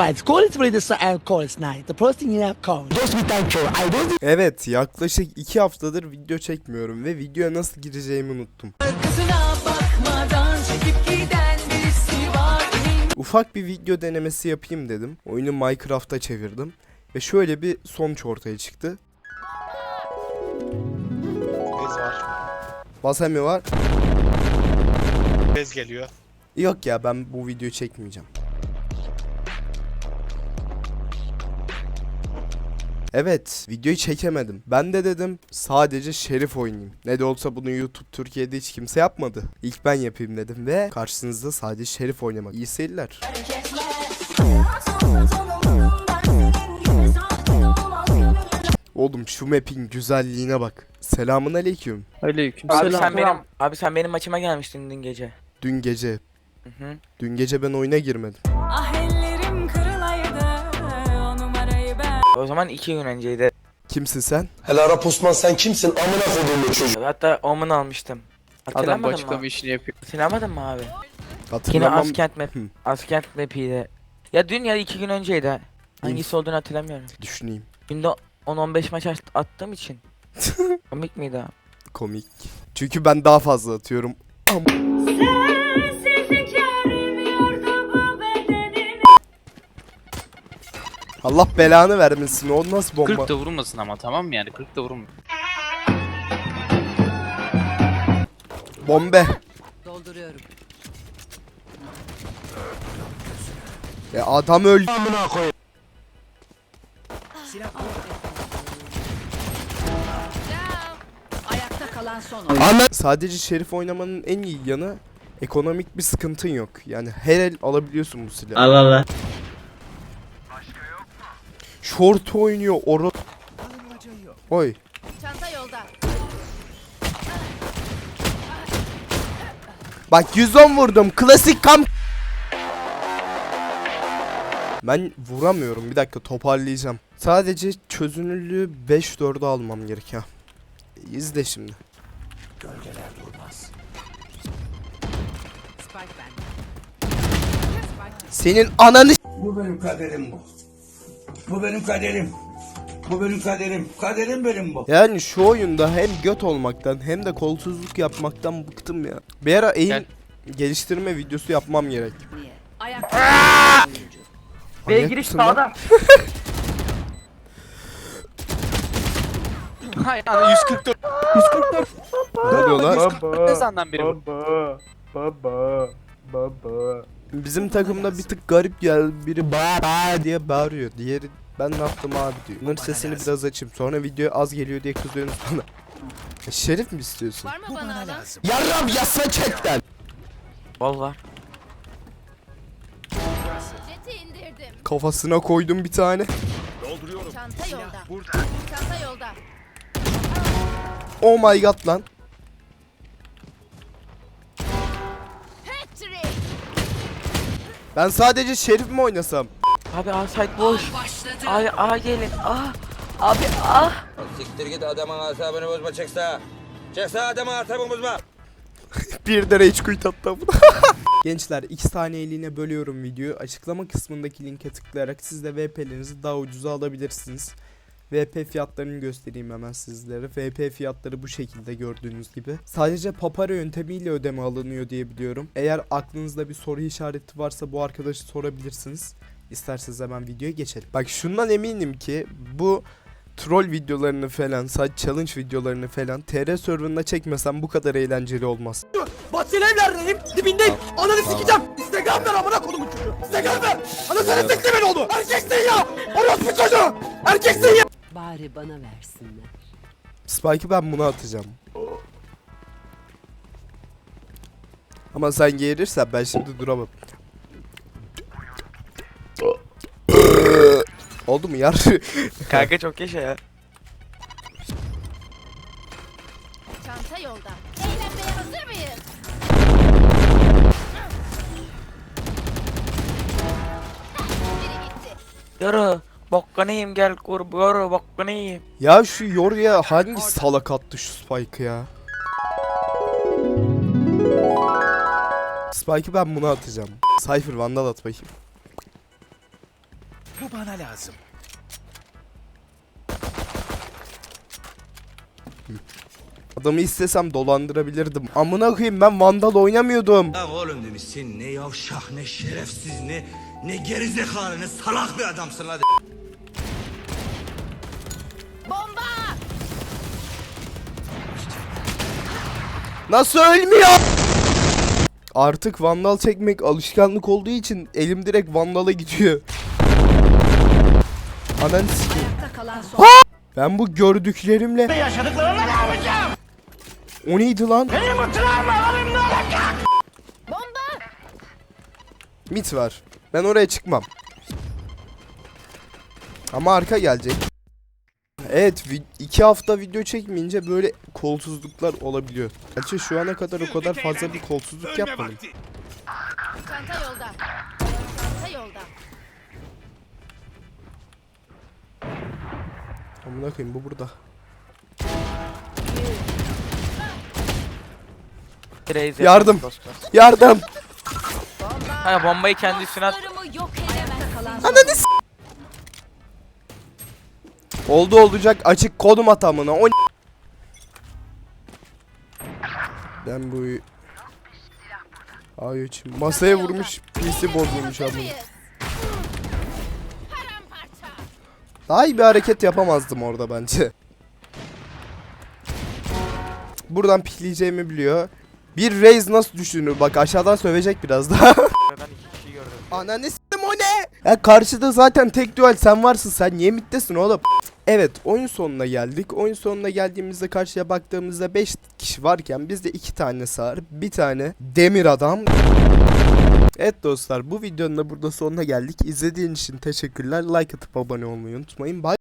Right, call it ready so and call it night. The first thing you have called. Just be thankful. I don't Evet yaklaşık 2 haftadır video çekmiyorum ve videoya nasıl gireceğimi unuttum. Arkasına bakmadan çekip giden birisi var emin Ufak bir video denemesi yapayım dedim. Oyunu Minecraft'a çevirdim. Ve şöyle bir sonuç ortaya çıktı. Bez var. Basemi var. Bez geliyor. Yok ya ben bu videoyu çekmeyeceğim. Evet, videoyu çekemedim. Ben de dedim sadece Şerif oynayayım. Ne de olsa bunu YouTube Türkiye'de hiç kimse yapmadı. İlk ben yapayım dedim ve karşınızda sadece Şerif oynamak. İyi seyirler. Oğlum şu map'in güzelliğine bak. Selamun aleyküm. Aleyküm Abi selam. sen benim abi sen benim maçıma gelmiştin dün gece. Dün gece. Hı hı. Dün gece ben oyuna girmedim. Ah O zaman iki gün önceydi. Kimsin sen? Hele Arap Osman sen kimsin? Amına koduğum çocuk. Hatta Omen almıştım. Adam bu Hatırlamadın açıklama mı? işini yapıyor. Hatırlamadın mı abi? Yine Hatırlamam. Askent map. Hı. Askent map'iydi. Ya dün ya iki gün önceydi. Hangisi olduğunu hatırlamıyorum. Düşüneyim. Günde 10-15 maç at- attığım için. Komik miydi abi? Komik. Çünkü ben daha fazla atıyorum. Sensizlik Allah belanı vermesin. O nasıl bomba? 40 da vurmasın ama tamam mı yani 40 da vurma. Bombe. Dolduruyorum Ya adam öldü. Ayakta kalan son Sadece Şerif oynamanın en iyi yanı ekonomik bir sıkıntın yok. Yani her el alabiliyorsun bu silahı. Allah Allah. Short oynuyor oro. Oy. Çanta yolda Bak 110 vurdum. Klasik kam. Ben vuramıyorum. Bir dakika toparlayacağım. Sadece çözünürlüğü 5-4'e almam gerekiyor. İzle şimdi. Spike ben Senin ananı Bu benim kaderim bu. Bu benim kaderim. Bu benim kaderim. Kaderim benim bu. Yani şu oyunda hem göt olmaktan hem de kolsuzluk yapmaktan bıktım ya. Bir ara eğim Gel. geliştirme videosu yapmam gerek. Ayakta B'ye Manyak giriş mısın lan? sağda. Hayır yani 144. 144. Ne oluyor lan? 144 ne senden biri bu? Bizim takımda bir tık garip ya biri ba ba diye bağırıyor. Diğeri ben ne yaptım abi diyor. Bunların sesini biraz açayım. Sonra video az geliyor diye kızıyorsunuz bana. Şerif mi istiyorsun? var mı bana alan? Yarram yasa chatten. Bol var. Jeti indirdim Kafasına koydum bir tane. Çanta yolda Çanta yolda Oh my god lan. Ben sadece Şerif mi oynasam? Abi A site boş. A, A gelin. A. Abi A. Siktir git adamın asabını bozma çıksa. Çıksa adamın asabını bozma. Bir de rage quit attım. Gençler 2 saniyeliğine bölüyorum videoyu. Açıklama kısmındaki linke tıklayarak siz de VP'lerinizi daha ucuza alabilirsiniz. VP fiyatlarını göstereyim hemen sizlere. VP fiyatları bu şekilde gördüğünüz gibi. Sadece papara yöntemiyle ödeme alınıyor diye biliyorum. Eğer aklınızda bir soru işareti varsa bu arkadaşı sorabilirsiniz. İsterseniz hemen videoya geçelim. Bak şundan eminim ki bu troll videolarını falan, sadece challenge videolarını falan TR serverında çekmesem bu kadar eğlenceli olmaz. Bahçeli evlerdeyim. Dibindeyim. Ananı sikeceğim. Instagram ver amına kodumun çocuğu. Instagram ver. Ana senin teklemen oldu. Erkeksin ya. Orospu çocuğu. Erkeksin ya. Bari bana versinler. Spike'ı ben buna atacağım. Ama sen geğirirsen ben şimdi duramam. Oldu mu yar? Kanka çok yaşa ya. Çanta yolda Eğlenmeye hazır mıyız? Biri gitti Yürü. Bokkanayım gel kurb. Yürü bokkanayım. ya şu Yorya hangi salak attı şu Spike'ı ya? Spike'ı ben buna atacağım. Cypher Vandal at bakayım. Bu bana lazım. Adamı istesem dolandırabilirdim. Amına koyayım ben Vandal oynamıyordum. Ya oğlum demiş sen ne yavşak ne şerefsiz ne ne gerizekalı ne salak bir adamsın lan. Nasıl ölmüyor? Artık Vandal çekmek alışkanlık olduğu için elim direkt Vandal'a gidiyor. Son. Ben bu gördüklerimle... yaşadıklarımla ne yapacağım? O neydi lan? Benim bu travmalarımla Bomba! Mit var. Ben oraya çıkmam. Ama arka gelecek. Evet iki hafta video çekmeyince böyle kolsuzluklar olabiliyor. Gerçi şu ana kadar o kadar fazla bir kolsuzluk yapmadım. Çanta yolda. Çanta yolda. Amına koyayım bu burada. Yardım. dostlar. Yardım! Kanka bombayı kendi üstüne at. Kalan. Ananı s- Oldu olacak açık kodum atamına o Ben bu Ay için masaya vurmuş PC bozulmuş abi. Daha iyi bir hareket yapamazdım orada bence. Buradan pikleyeceğimi biliyor. Bir Raze nasıl düşünür? Bak aşağıdan sövecek biraz daha. Ananı s**tim o ne? Ya karşıda zaten tek duel sen varsın sen niye mittesin oğlum? Evet oyun sonuna geldik. Oyun sonuna geldiğimizde karşıya baktığımızda 5 kişi varken bizde 2 tane sağır, bir tane demir adam. Evet dostlar bu videonun da burada sonuna geldik. İzlediğiniz için teşekkürler. Like atıp abone olmayı unutmayın. Bye.